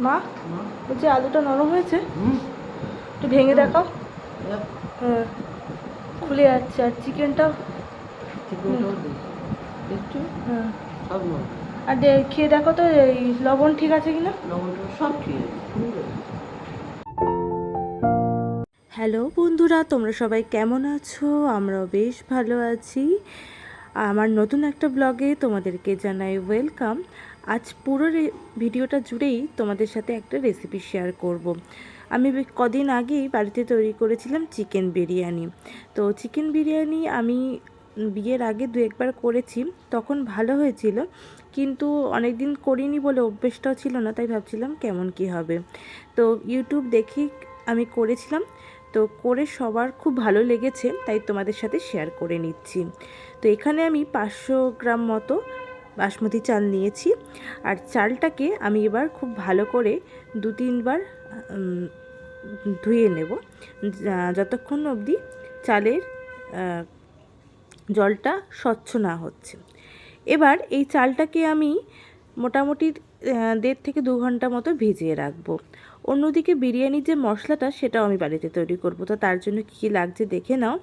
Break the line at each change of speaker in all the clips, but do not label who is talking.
মা বলছি আলুটা নরম হয়েছে?
হুম।
একটু ভেঙে দেখাও। হ্যাঁ। খুলে যাচ্ছে আর চিকেনটাও। হ্যাঁ। আর খেয়ে দেখো তো এই লবণ ঠিক আছে কিনা?
লবণটা সব ঠিক আছে
হ্যালো বন্ধুরা তোমরা সবাই কেমন আছো? আমরাও বেশ ভালো আছি। আমার নতুন একটা ব্লগে তোমাদেরকে জানাই ওয়েলকাম আজ পুরো ভিডিওটা জুড়েই তোমাদের সাথে একটা রেসিপি শেয়ার করব। আমি কদিন আগেই বাড়িতে তৈরি করেছিলাম চিকেন বিরিয়ানি। তো চিকেন বিরিয়ানি আমি বিয়ের আগে দু একবার করেছি, তখন ভালো হয়েছিল, কিন্তু অনেক দিন করিনি বলে অভ্যেসটাও ছিল না, তাই ভাবছিলাম কেমন কি হবে। তো ইউটিউব দেখেই আমি করেছিলাম, তো করে সবার খুব ভালো লেগেছে, তাই তোমাদের সাথে শেয়ার করে নিচ্ছি। তো এখানে আমি পাঁচশো গ্রাম মতো বাসমতি চাল নিয়েছি। আর চালটাকে আমি এবার খুব ভালো করে দু তিনবার ধুয়ে নেব। যতক্ষণ অবধি চালের জলটা স্বচ্ছ না হচ্ছে। এবার এই চালটাকে আমি মোটামুটি দেড় থেকে দু ঘণ্টা মতো ভিজিয়ে রাখব। অন্যদিকে বিরিয়ানির যে মশলাটা, সেটাও আমি বাড়িতে তৈরি করব। তো তার জন্য কী কী লাগছে দেখে নাও।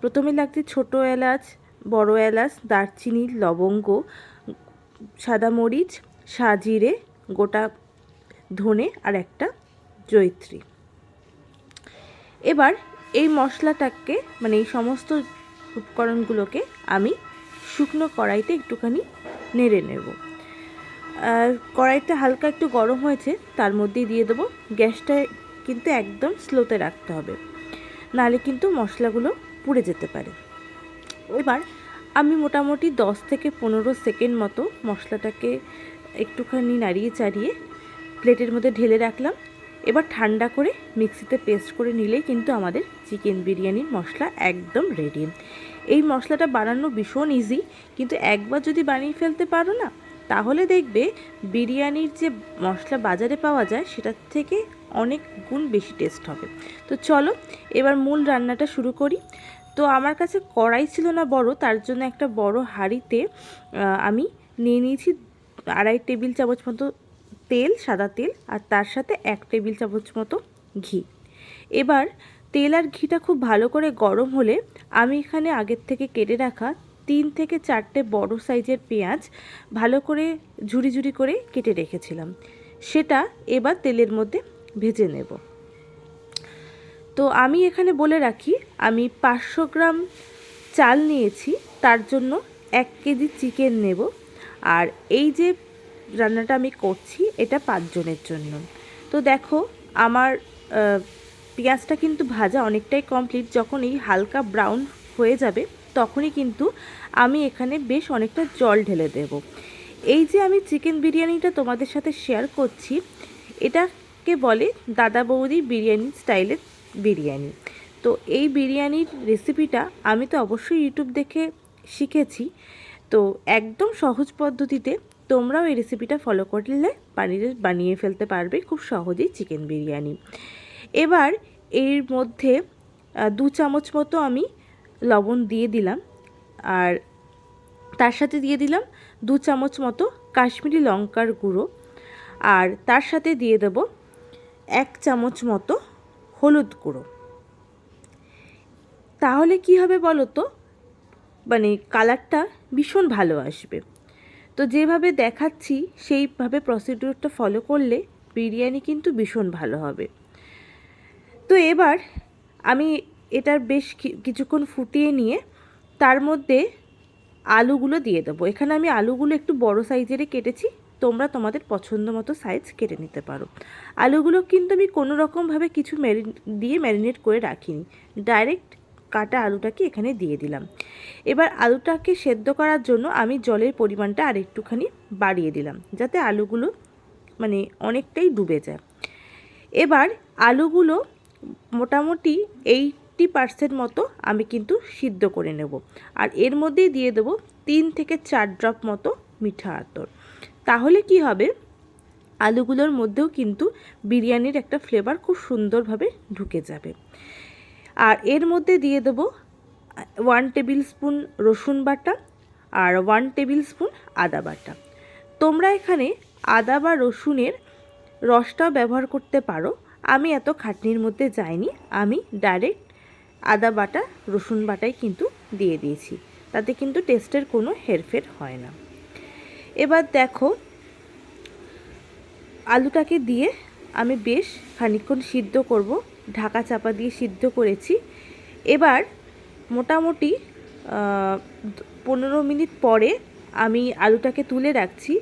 প্রথমে লাগছে ছোটো এলাচ বড় এলাচ, দারচিনি, লবঙ্গ, সাদা মরিচ, সাজিরে, গোটা ধনে আর একটা জয়িত্রী। এবার এই মশলাটাকে মানে এই সমস্ত উপকরণগুলোকে আমি শুকনো কড়াইতে একটুখানি নেড়ে নেব। কড়াইটা হালকা একটু গরম হয়েছে, তার মধ্যেই দিয়ে দেবো। গ্যাসটা কিন্তু একদম স্লোতে রাখতে হবে। নাহলে কিন্তু মশলাগুলো পুড়ে যেতে পারে। এবার আমি মোটামুটি দশ থেকে পনেরো সেকেন্ড মতো মশলাটাকে একটুখানি নাড়িয়ে চাড়িয়ে প্লেটের মধ্যে ঢেলে রাখলাম। এবার ঠান্ডা করে মিক্সিতে পেস্ট করে নিলেই কিন্তু আমাদের চিকেন বিরিয়ানির মশলা একদম রেডি এই মশলাটা বানানো ভীষণ ইজি কিন্তু একবার যদি বানিয়ে ফেলতে পারো না, তাহলে দেখবে বিরিয়ানির যে মশলা বাজারে পাওয়া যায়, সেটার থেকে অনেক গুণ বেশি টেস্ট হবে। তো চলো, এবার মূল রান্নাটা শুরু করি। তো আমার কাছে কড়াই ছিল না বড়, তার জন্য একটা বড় হাঁড়িতে আমি নিয়ে নিয়েছি আড়াই টেবিল চামচ মতো তেল, সাদা তেল, আর তার সাথে এক টেবিল চামচ মতো ঘি। এবার তেল আর ঘিটা খুব ভালো করে গরম হলে আমি এখানে আগের থেকে কেটে রাখা তিন থেকে চারটে বড় সাইজের পেঁয়াজ ভালো করে ঝুড়ি ঝুড়ি করে কেটে রেখেছিলাম। সেটা এবার তেলের মধ্যে ভেজে নেব। তো আমি এখানে বলে রাখি, আমি পাঁচশো গ্রাম চাল নিয়েছি, তার জন্য এক কেজি চিকেন নেব। আর এই যে রান্নাটা আমি করছি, এটা পাঁচজনের জন্য। তো দেখো, আমার পেঁয়াজটা কিন্তু ভাজা অনেকটাই কমপ্লিট যখন এই হালকা ব্রাউন হয়ে যাবে, তখনই কিন্তু আমি এখানে বেশ অনেকটা জল ঢেলে দেব। এই যে আমি চিকেন বিরিয়ানিটা তোমাদের সাথে শেয়ার করছি, এটাকে বলে দাদা বৌদি বিরিয়ানি স্টাইলের বিরিয়ানি। তো এই বিরিয়ানির রেসিপিটা আমি তো অবশ্যই ইউটিউব দেখে শিখেছি। তো একদম সহজ পদ্ধতিতে তোমরাও এই রেসিপিটা ফলো করলে বানিয়ে বানিয়ে ফেলতে পারবে খুব সহজেই চিকেন বিরিয়ানি। এবার এর মধ্যে দু চামচ মতো আমি লবণ দিয়ে দিলাম। আর তার সাথে দিয়ে দিলাম দু চামচ মতো কাশ্মীরি লঙ্কার গুঁড়ো। আর তার সাথে দিয়ে দেব এক চামচ মতো হলুদ গুঁড়ো। তাহলে কি হবে বলো তো? মানে কালারটা ভীষণ ভালো আসবে। তো যেভাবে দেখাচ্ছি, সেইভাবে প্রসিডিউরটা ফলো করলে বিরিয়ানি কিন্তু ভীষণ ভালো হবে। তো এবার আমি এটার বেশ কিছুক্ষণ ফুটিয়ে নিয়ে তার মধ্যে আলুগুলো দিয়ে দেবো। এখানে আমি আলুগুলো একটু বড় সাইজেরই কেটেছি। তোমরা তোমাদের পছন্দ মতো সাইজ কেটে নিতে পারো। আলুগুলো কিন্তু আমি কোনো রকমভাবে কিছু ম্যারি দিয়ে ম্যারিনেট করে রাখিনি। ডাইরেক্ট কাটা আলুটাকে এখানে দিয়ে দিলাম। এবার আলুটাকে সেদ্ধ করার জন্য আমি জলের পরিমাণটা আর একটুখানি বাড়িয়ে দিলাম, যাতে আলুগুলো মানে অনেকটাই ডুবে যায়। এবার আলুগুলো মোটামুটি এইটটি পার্সেন্ট মতো আমি কিন্তু সিদ্ধ করে নেব। আর এর মধ্যেই দিয়ে দেবো তিন থেকে চার ড্রপ মতো মিঠা আতর। তাহলে কি হবে? আলুগুলোর মধ্যেও কিন্তু বিরিয়ানির একটা ফ্লেভার খুব সুন্দরভাবে ঢুকে যাবে। আর এর মধ্যে দিয়ে দেবো ওয়ান টেবিল স্পুন রসুন বাটা আর ওয়ান টেবিল স্পুন আদা বাটা। তোমরা এখানে আদা বা রসুনের রসটাও ব্যবহার করতে পারো। আমি এত খাটনির মধ্যে যাইনি। আমি ডাইরেক্ট আদা বাটা, রসুন বাটাই কিন্তু দিয়ে দিয়েছি। তাতে কিন্তু টেস্টের কোনো হেরফের হয় না। এবার দেখো, আলুটাকে দিয়ে আমি বেশ খানিকক্ষণ সিদ্ধ করব। ঢাকা চাপা দিয়ে সিদ্ধ করেছি। এবার মোটামুটি পনেরো মিনিট পরে আমি আলুটাকে তুলে রাখছি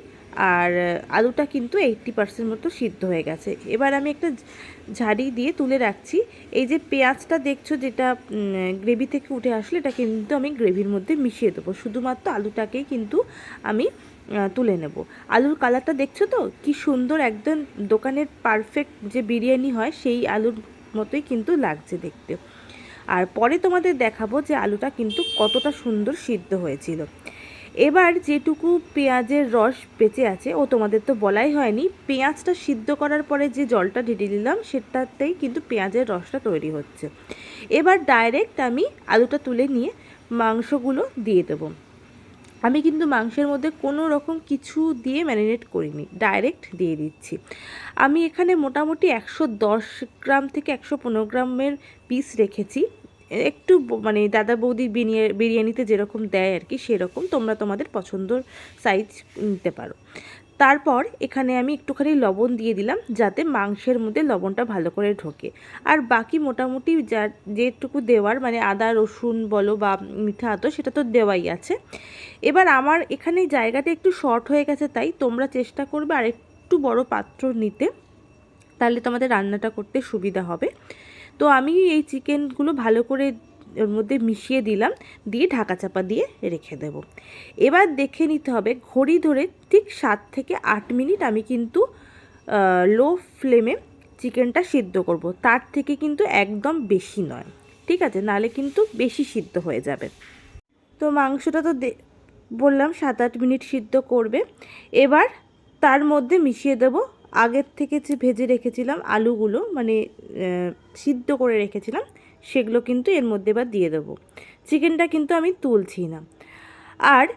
আর আলুটা কিন্তু এইট্টি পার্সেন্ট মতো সিদ্ধ হয়ে গেছে। এবার আমি একটা ঝাড়ি দিয়ে তুলে রাখছি। এই যে পেঁয়াজটা দেখছ যেটা গ্রেভি থেকে উঠে আসলে, এটা কিন্তু আমি গ্রেভির মধ্যে মিশিয়ে দেবো। শুধুমাত্র আলুটাকেই কিন্তু আমি তুলে নেব। আলুর কালারটা দেখছ তো? কি সুন্দর একদম দোকানের পারফেক্ট যে বিরিয়ানি হয়, সেই আলুর মতোই কিন্তু লাগছে দেখতে। আর পরে তোমাদের দেখাবো যে আলুটা কিন্তু কতটা সুন্দর সিদ্ধ হয়েছিল। এবার যেটুকু পেঁয়াজের রস বেঁচে আছে, ও তোমাদের তো বলাই হয়নি, পেঁয়াজটা সিদ্ধ করার পরে যে জলটা ঢেলে দিলাম, সেটাতেই কিন্তু পেঁয়াজের রসটা তৈরি হচ্ছে। এবার ডাইরেক্ট আমি আলুটা তুলে নিয়ে মাংসগুলো দিয়ে দেবো। আমি কিন্তু মাংসের মধ্যে কোনো রকম কিছু দিয়ে ম্যারিনেট করিনি, ডাইরেক্ট দিয়ে দিচ্ছি। আমি এখানে মোটামুটি একশো দশ গ্রাম থেকে একশো পনেরো গ্রামের পিস রেখেছি। একটু মানে দাদা বৌদি বিরিয়ানিতে যেরকম দেয় আর কি, সেরকম তোমরা তোমাদের পছন্দর সাইজ নিতে পারো। তারপর এখানে আমি একটুখানি লবণ দিয়ে দিলাম যাতে মাংসের মধ্যে লবণটা ভালো করে ঢোকে। আর বাকি মোটামুটি যা যেটুকু দেওয়ার মানে আদা, রসুন বলো বা মিঠা আতো সেটা তো দেওয়াই আছে। এবার আমার এখানে জায়গাটা একটু শর্ট হয়ে গেছে, তাই তোমরা চেষ্টা করবে আর একটু বড় পাত্র নিতে। তাহলে তোমাদের রান্নাটা করতে সুবিধা হবে। তো আমি এই চিকেনগুলো ভালো করে ওর মধ্যে মিশিয়ে দিলাম, দিয়ে ঢাকা চাপা দিয়ে রেখে দেব। এবার দেখে নিতে হবে ঘড়ি ধরে ঠিক সাত থেকে আট মিনিট আমি কিন্তু লো ফ্লেমে চিকেনটা সিদ্ধ করব। তার থেকে কিন্তু একদম বেশি নয়, ঠিক আছে? নালে কিন্তু বেশি সিদ্ধ হয়ে যাবে। তো মাংসটা তো বললাম সাত আট মিনিট সিদ্ধ করবে। এবার তার মধ্যে মিশিয়ে দেব। আগের থেকে যে ভেজে রেখেছিলাম আলুগুলো মানে সিদ্ধ করে রেখেছিলাম সেগুলো কিন্তু এর মধ্যে এবার দিয়ে দেবো। চিকেনটা কিন্তু আমি তুলছি না। আর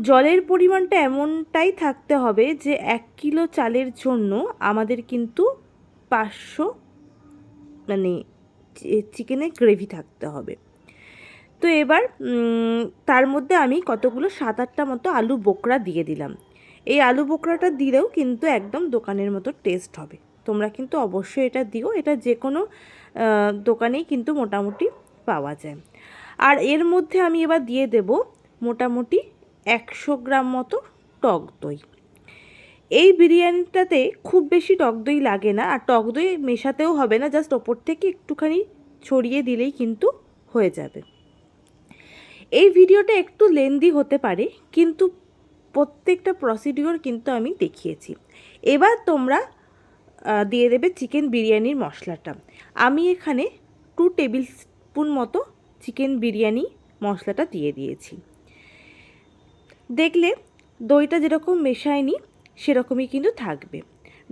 জলের পরিমাণটা এমনটাই থাকতে হবে যে এক কিলো চালের জন্য আমাদের কিন্তু পাঁচশো মানে চিকেনের গ্রেভি থাকতে হবে। তো এবার তার মধ্যে আমি কতগুলো সাত আটটা মতো আলু বোকরা দিয়ে দিলাম। এই আলু বোকরাটা দিলেও কিন্তু একদম দোকানের মতো টেস্ট হবে। তোমরা কিন্তু অবশ্যই এটা দিও। এটা যে কোনো দোকানেই কিন্তু মোটামুটি পাওয়া যায়। আর এর মধ্যে আমি এবার দিয়ে দেব মোটামুটি একশো গ্রাম মতো টক দই। এই বিরিয়ানিটাতে খুব বেশি টক দই লাগে না, আর টক দই মেশাতেও হবে না, জাস্ট ওপর থেকে একটুখানি ছড়িয়ে দিলেই কিন্তু হয়ে যাবে। এই ভিডিওটা একটু লেন্দি হতে পারে, কিন্তু প্রত্যেকটা প্রসিডিওর কিন্তু আমি দেখিয়েছি। এবার তোমরা দিয়ে দেবে চিকেন বিরিয়ানির মশলাটা। আমি এখানে টু টেবিল স্পুন মতো চিকেন বিরিয়ানি মশলাটা দিয়ে দিয়েছি। দেখলে দইটা যেরকম মেশায়নি, সেরকমই কিন্তু থাকবে।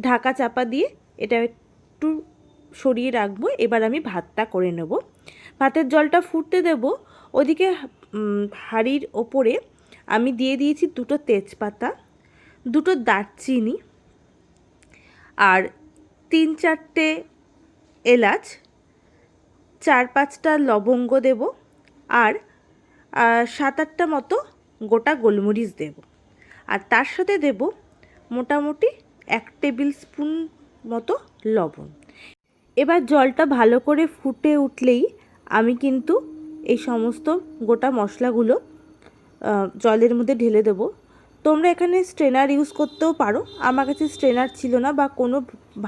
ঢাকা চাপা দিয়ে এটা একটু সরিয়ে রাখব, এবার আমি ভাতটা করে নেব। ভাতের জলটা ফুটতে দেব, ওদিকে হাঁড়ির ওপরে আমি দিয়ে দিয়েছি দুটো তেজপাতা, দুটো দারচিনি আর তিন চারটে এলাচ, চার পাঁচটা লবঙ্গ দেব আর সাত আটটা মতো গোটা গোলমরিচ দেব। আর তার সাথে দেব মোটামুটি এক টেবিল স্পুন মতো লবণ। এবার জলটা ভালো করে ফুটে উঠলেই আমি কিন্তু এই সমস্ত গোটা মশলাগুলো জলের মধ্যে ঢেলে দেবো। তোমরা এখানে স্ট্রেনার ইউজ করতেও পারো। আমার কাছে স্ট্রেনার ছিল না বা কোনো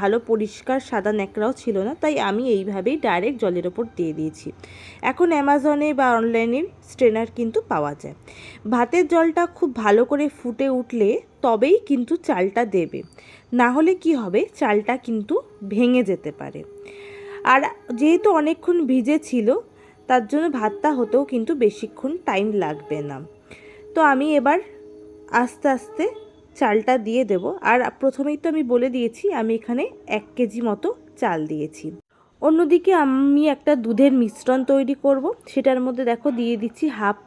ভালো পরিষ্কার সাদা ন্যাকড়াও ছিল না, তাই আমি এইভাবেই ডাইরেক্ট জলের ওপর দিয়ে দিয়েছি। এখন অ্যামাজনে বা অনলাইনে স্ট্রেনার কিন্তু পাওয়া যায়। ভাতের জলটা খুব ভালো করে ফুটে উঠলে তবেই কিন্তু চালটা দেবে। না হলে কি হবে? চালটা কিন্তু ভেঙে যেতে পারে। আর যেহেতু অনেকক্ষণ ভিজে ছিল, তার জন্য ভাতটা হতেও কিন্তু বেশিক্ষণ টাইম লাগবে না। তো আমি এবার আস্তে আস্তে চালটা দিয়ে দেব। আর প্রথমেই তো আমি বলে দিয়েছি, আমি এখানে এক কেজি মতো চাল দিয়েছি। অন্যদিকে আমি একটা দুধের মিশ্রণ তৈরি করব। সেটার মধ্যে দেখো দিয়ে দিচ্ছি হাফ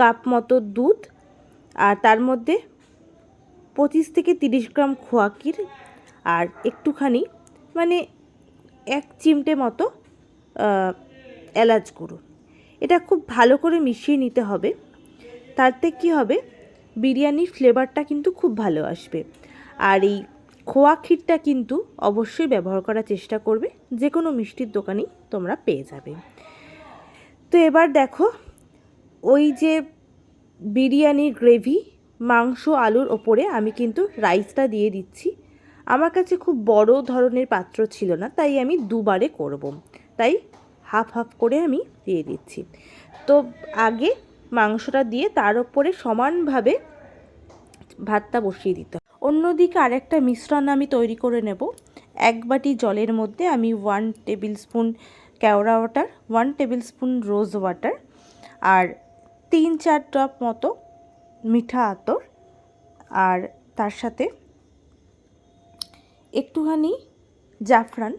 কাপ মতো দুধ। আর তার মধ্যে পঁচিশ থেকে তিরিশ গ্রাম খোয়াকির আর একটুখানি মানে এক চিমটে মতো এলাচ গুঁড়ো। এটা খুব ভালো করে মিশিয়ে নিতে হবে। তাতে কি হবে? বিরিয়ানির ফ্লেভারটা কিন্তু খুব ভালো আসবে। আর এই খোয়া ক্ষীরটা কিন্তু অবশ্যই ব্যবহার করার চেষ্টা করবে যে কোনো মিষ্টির দোকানেই তোমরা পেয়ে যাবে। তো এবার দেখো, ওই যে বিরিয়ানির গ্রেভি মাংস, আলুর ওপরে আমি কিন্তু রাইসটা দিয়ে দিচ্ছি। আমার কাছে খুব বড় ধরনের পাত্র ছিল না, তাই আমি দুবারে করব। তাই হাফ হাফ করে আমি দিয়ে দিচ্ছি। তো আগে মাংসটা দিয়ে তার ওপরে সমানভাবে ভাতটা বসিয়ে দিতে অন্যদিকে আরেকটা মিশ্রণ আমি তৈরি করে নেব। এক বাটি জলের মধ্যে আমি one tablespoon kewra water one tablespoon rose water আর তিন চার ড্রপ মতো মিঠা আতর আর তার সাথে একটুখানি জাফরান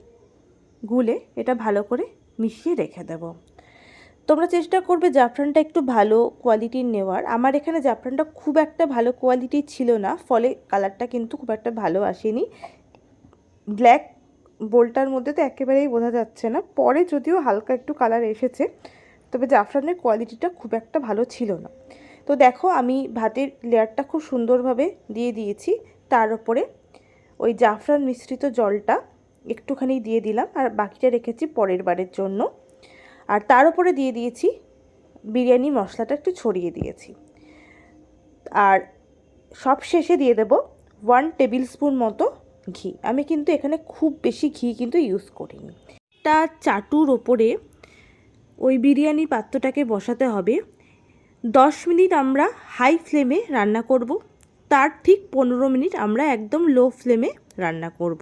গুলে এটা ভালো করে মিশিয়ে রেখে দেব। তোমরা চেষ্টা করবে জাফরানটা একটু ভালো কোয়ালিটির নেওয়ার। আমার এখানে জাফরানটা খুব একটা ভালো কোয়ালিটির ছিল না, ফলে কালারটা কিন্তু খুব একটা ভালো আসেনি। ব্ল্যাক বোলটার মধ্যে তো একেবারেই বোঝা যাচ্ছে না। পরে যদিও হালকা একটু কালার এসেছে, তবে জাফরানের কোয়ালিটিটা খুব একটা ভালো ছিল না। তো দেখো, আমি ভাতের লেয়ারটা খুব সুন্দরভাবে দিয়ে দিয়েছি। তার উপরে ওই জাফরান মিশ্রিত জলটা একটুখানি দিয়ে দিলাম, আর বাকিটা রেখেছি পরের বারের জন্য। আর তার উপরে দিয়ে দিয়েছি বিরিয়ানি মশলাটা একটু ছড়িয়ে দিয়েছি। আর সব শেষে দিয়ে দেব ওয়ান টেবিল স্পুন মতো ঘি। আমি কিন্তু এখানে খুব বেশি ঘি কিন্তু ইউজ করিনি। তা চাটুর ওপরে ওই বিরিয়ানি পাত্রটাকে বসাতে হবে। দশ মিনিট আমরা হাই ফ্লেমে রান্না করব। তার ঠিক পনেরো মিনিট আমরা একদম লো ফ্লেমে রান্না করব।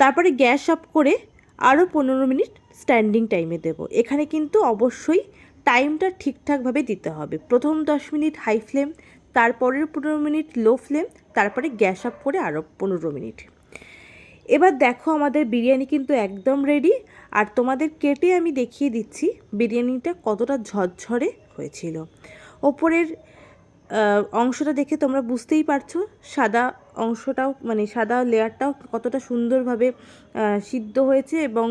তারপরে গ্যাস অফ করে আরও পনেরো মিনিট স্ট্যান্ডিং টাইমে দেব। এখানে কিন্তু অবশ্যই টাইমটা ঠিকঠাকভাবে দিতে হবে। প্রথম দশ মিনিট হাই ফ্লেম, তারপরের পনেরো মিনিট লো ফ্লেম, তারপরে গ্যাস আপ করে আরও পনেরো মিনিট। এবার দেখো আমাদের বিরিয়ানি কিন্তু একদম রেডি আর তোমাদের কেটে আমি দেখিয়ে দিচ্ছি বিরিয়ানিটা কতটা ঝরঝরে হয়েছিল। ওপরের অংশটা দেখে তোমরা বুঝতেই পারছ, সাদা অংশটাও মানে সাদা লেয়ারটাও কতটা সুন্দরভাবে সিদ্ধ হয়েছে এবং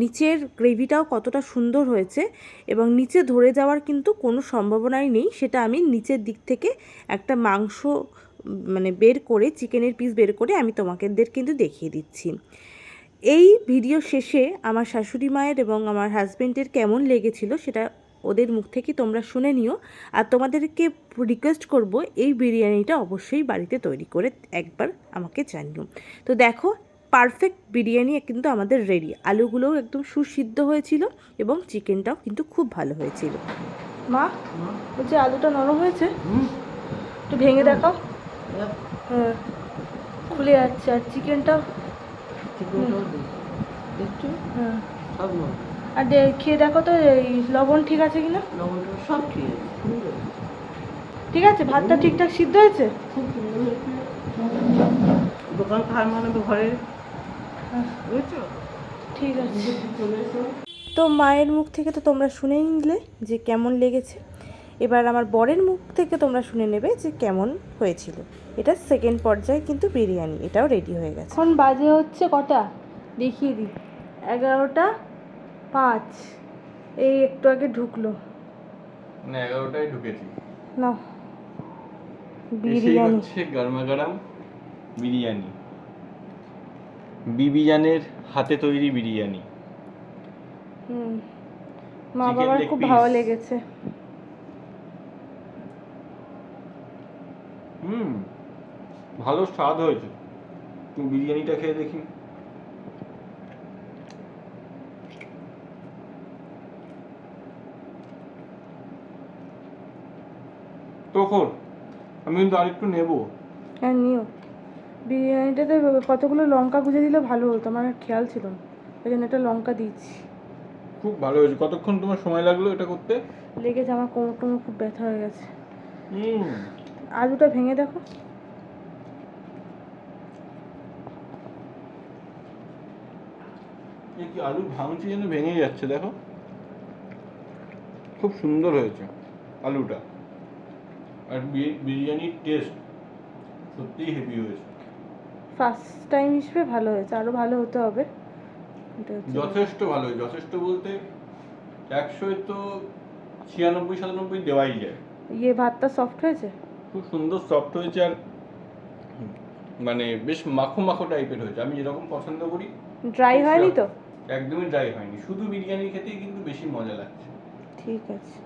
নিচের গ্রেভিটাও কতটা সুন্দর হয়েছে এবং নিচে ধরে যাওয়ার কিন্তু কোনো সম্ভাবনাই নেই। সেটা আমি নিচের দিক থেকে একটা মাংস মানে বের করে, চিকেনের পিস বের করে আমি তোমাকেদের কিন্তু দেখিয়ে দিচ্ছি। এই ভিডিও শেষে আমার শাশুড়ি মায়ের এবং আমার হাজব্যান্ডের কেমন লেগেছিল সেটা ওদের মুখ থেকে তোমরা শুনে নিও। আর তোমাদেরকে রিকোয়েস্ট করব এই বিরিয়ানিটা অবশ্যই বাড়িতে তৈরি করে একবার আমাকে জানিও। তো দেখো পারফেক্ট বিরিয়ানি কিন্তু আমাদের রেডি আলুগুলোও একদম সুসিদ্ধ হয়েছিল এবং চিকেনটাও কিন্তু খুব ভালো হয়েছিল। মা বলছি আলুটা নরম হয়েছে?
হুম,
একটু ভেঙে দেখাও। হ্যাঁ। খুলে যাচ্ছে। আর চিকেনটাও
দেখছ।
হ্যাঁ। আর খেয়ে দেখো তো এই লবণ ঠিক আছে কিনা?
লবণটা সব ঠিক আছে
ঠিক আছে ভাতটা ঠিকঠাক সিদ্ধ হয়েছে?
দোকান খাওয়ার মানে ঘরে বুঝছ?
ঠিক আছে। তো মায়ের মুখ থেকে তো তোমরা শুনেই নিলে যে কেমন লেগেছে। এবার আমার বরের মুখ থেকে তোমরা শুনে নেবে যে কেমন হয়েছিল। এটা সেকেন্ড পর্যায়ে কিন্তু বিরিয়ানি এটাও রেডি হয়ে গেছে। এখন বাজে হচ্ছে কটা? দেখিয়ে দিই। এগারোটা পাঁচ। এই একটু আগে ঢুকলো।
মানে এগারোটায় ঢুকেছি।
না। বিরিয়ানি।
হচ্ছে গরমা গরম বিরিয়ানি। বিবিজানের হাতে তৈরি বিরিয়ানি।
হুম। মা বাবার খুব ভালো লেগেছে।
হুম। ভালো স্বাদ হয়েছে। তুমি বিরিয়ানিটা খেয়ে দেখি। তখন আমি কিন্তু আর একটু নেব।
হ্যাঁ নিও। বিরিয়ানিটাতে কতগুলো লঙ্কা গুঁজে দিলে ভালো হতো? আমার খেয়াল ছিল না। ওই জন্য একটা লঙ্কা দিয়েছি
খুব ভালো হয়েছে। কতক্ষণ তোমার সময় লাগল এটা করতে?
লেগেছে আমার কোমর টোমর খুব ব্যথা হয়ে গেছে। আলুটা ভেঙে দেখো।
কি আলু ভাঙছি যেন ভেঙে যাচ্ছে দেখো। খুব সুন্দর হয়েছে আলুটা। আর বিরিয়ানির টেস্ট সত্যিই হেভি হয়েছে।
ফার্স্ট টাইম হিসেবে ভালো হয়েছে আরও ভালো হতে হবে।
যথেষ্ট ভালো যথেষ্ট বলতে একশোয় তো ছিয়ানব্বই সাতানব্বই দেওয়াই যায়।
ইয়ে ভাতটা সফট হয়েছে?
খুব সুন্দর সফট হয়েছে আর মানে বেশ মাখো মাখো টাইপের হয়েছে। আমি যেরকম পছন্দ করি
ড্রাই হয়নি তো?
একদমই ড্রাই হয়নি। শুধু বিরিয়ানি খেতেই কিন্তু বেশি মজা লাগছে।
ঠিক আছে।